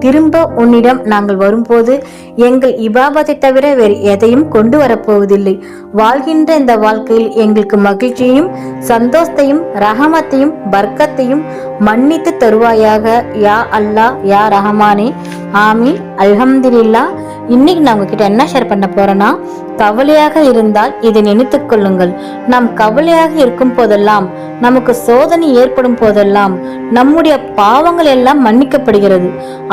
திரும்ப உன்னிடம் நாங்கள் வரும்போது எங்கள் இபாபத்தை தவிர வேறு எதையும் கொண்டு வரப்போவதில்லை. வாழ்கின்ற இந்த வாழ்க்கையில் எங்களுக்கு மகிழ்ச்சியையும் சந்தோஷத்தையும் ரஹமத்தையும் பர்க்கத்தையும் மன்னித்து தருவாயாக. யா அல்லாஹ் யா ரஹமானே. ஆமீன். அல்ஹம்துலில்லா இன்னைக்கு நான் உங்ககிட்ட என்ன ஷேர் பண்ண போறேன்னா கவலையாக இருந்தால் இதை நினைத்து கொள்ளுங்கள். நாம் கவலையாக இருக்கும் போதெல்லாம் நமக்கு சோதனை ஏற்படும் போதெல்லாம் நம்முடைய பாவங்கள் எல்லாம் மன்னிக்கப்படுகிறது.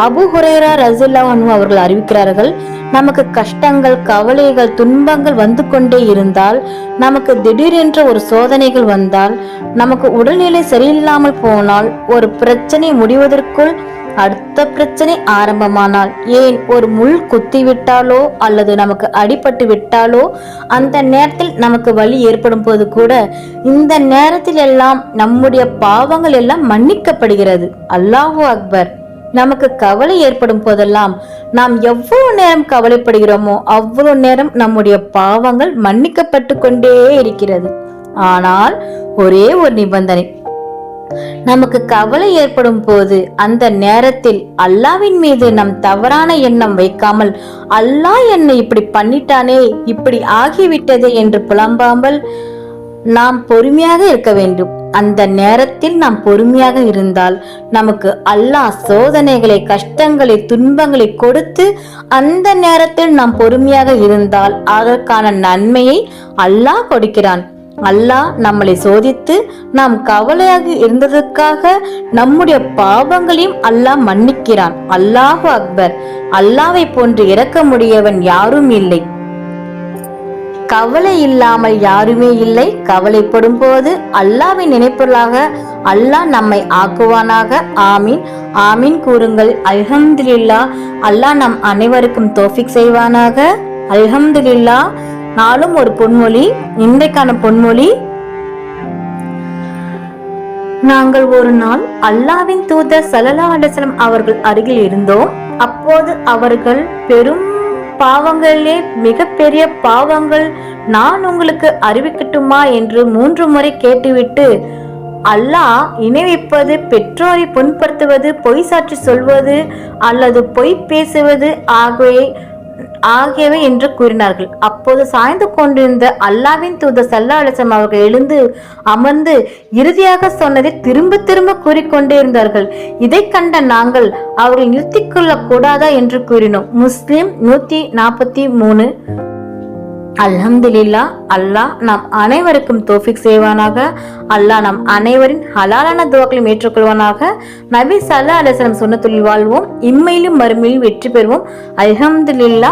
அபு ஹுரேரா ரசில்லா அவர்கள் அறிவிக்கிறார்கள் நமக்கு கஷ்டங்கள் கவலைகள் துன்பங்கள் வந்து கொண்டே இருந்தால் நமக்கு திடீரென்ற ஒரு சோதனைகள் வந்தால் நமக்கு உடல்நிலை சரியில்லாமல் போனால் ஒரு பிரச்சனை முடிவதற்குள் அடுத்த பிரச்சனை ஆரம்பமானால் ஏன் ஒரு முள் குத்தி விட்டாலோ அல்லது நமக்கு அடிபட்டு விட்டாலோ அந்த நேரத்தில் நமக்கு வலி ஏற்படும் போது கூட இந்த நேரத்தில் எல்லாம் நம்முடைய பாவங்கள் எல்லாம் மன்னிக்கப்படுகிறது. அல்லாஹூ அக்பர். நமக்கு கவலை ஏற்படும் போதெல்லாம் நாம் எவ்வளவு நேரம் கவலைப்படுகிறோமோ அவ்வளவு நேரம் நம்முடைய பாவங்கள் மன்னிக்கப்பட்டு கொண்டே இருக்கிறது. ஆனால் ஒரே ஒரு நிபந்தனை நமக்கு கவலை ஏற்படும் போது அந்த நேரத்தில் அல்லாவின் மீது நம் தவறான எண்ணம் வைக்காமல் அல்லாஹ் என்னை இப்படி பண்ணிட்டானே இப்படி ஆகிவிட்டதே என்று புலம்பாமல் நாம் பொறுமையாக இருக்க வேண்டும். அந்த நேரத்தில் நாம் பொறுமையாக இருந்தால் நமக்கு அல்லாஹ் சோதனைகளை கஷ்டங்களை துன்பங்களை கொடுத்து அந்த நேரத்தில் நாம் பொறுமையாக இருந்தால் அதற்கான நன்மையை அல்லாஹ் கொடுக்கிறான். அல்லாஹ் நம்மளை சோதித்து நாம் கவலையாக இருந்ததற்காக நம்முடைய பாவங்களையும் அல்லாஹ் மன்னிக்கிறான். அல்லாஹு அக்பர். அல்லாவை போன்று இறக்க முடியவன் யாரும் இல்லை. கவலை இல்லாமல் யாருமே இல்லை. கவலைப்படும் போது அல்லாவின் நினைப்பொருளாக அல்லாஹ் நம்மை ஆக்குவானாக. ஆமீன். ஆமீன் கூறுங்கள். அல்ஹம்துலில்லா அல்லாஹ் நம் அனைவருக்கும் தோஃபிக் செய்வானாக. அல்ஹம்துலில்லா நாளும் ஒரு பொன்மொழி இன்றைக்கான பொன்மொழி. நாங்கள் ஒரு நாள் அல்லாவின் தூதர் சலலா அலிஸ்லம் அவர்கள் அருகில் இருந்தோம். அப்போது அவர்கள் பெரும் பாவங்களிலே மிகப்பெரிய பாவங்கள் நான் உங்களுக்கு அறிவிக்கட்டுமா என்று மூன்று முறை கேட்டுவிட்டு அல்லாஹ் இணைவிப்பது பெற்றோரை புண்படுத்துவது பொய் சாட்சி சொல்வது அல்லது பொய் பேசுவது ஆகிய ஆகியவை என்று கூறினார்கள். அப்போது சாய்ந்து கொண்டிருந்த அல்லாவின் தூதர் சல்லா அலிசம் அவர்கள் எழுந்து அமர்ந்து இறுதியாக சொன்னதை திரும்ப திரும்ப கூறிக்கொண்டே இருந்தார்கள். இதை கண்ட நாங்கள் அவர்கள் நிறுத்தி கொள்ளக்கூடாதா என்று கூறினோம். முஸ்லிம் நூத்தி நாற்பத்தி மூணு. அல்ஹம்துலில்லா அல்லாஹ் நாம் அனைவருக்கும் தோஃபிக் செய்வானாக. அல்லாஹ் நம் அனைவரின் ஹலாலான துவாக்களையும் ஏற்றுக்கொள்வானாக. நபி சல்லா அலிஸ்லம் சொன்ன தொழில் வாழ்வோம் இம்மையிலும் மறுமையிலும் வெற்றி பெறுவோம். அல்ஹம்துலில்லா